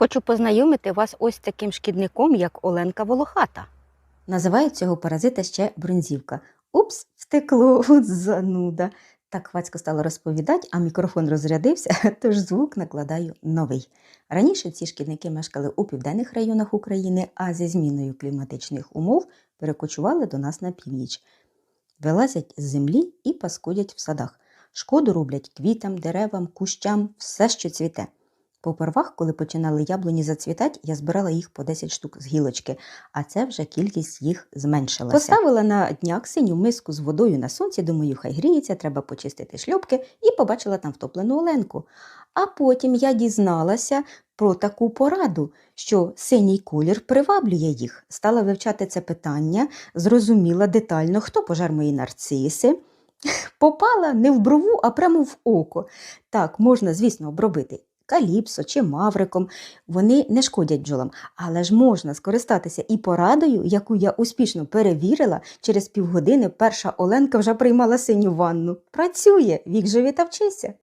Хочу познайомити вас ось таким шкідником, як Оленка Волохата. Називають цього паразита ще бронзівка. Упс, втекло, зануда. Так хвацько стало розповідати, а мікрофон розрядився, тож звук накладаю новий. Раніше ці шкідники мешкали у південних районах України, а зі зміною кліматичних умов перекочували до нас на північ. Вилазять з землі і паскудять в садах. Шкоду роблять квітам, деревам, кущам, все, що цвіте. Попервах, коли починали яблуні зацвітати, я збирала їх по 10 штук з гілочки, а це вже кількість їх зменшилася. Поставила на дняк синю миску з водою на сонці, думаю, хай гріється, треба почистити шльопки, і побачила там втоплену оленку. А потім я дізналася про таку пораду, що синій колір приваблює їх. Стала вивчати це питання, зрозуміла детально, хто пожар мої нарциси. Попала не в брову, а прямо в око. Так, можна, звісно, обробити каліпсо чи мавриком. Вони не шкодять бджолам, але ж можна скористатися і порадою, яку я успішно перевірила. Через півгодини перша Оленка вже приймала синю ванну. Працює, вік живі та вчися.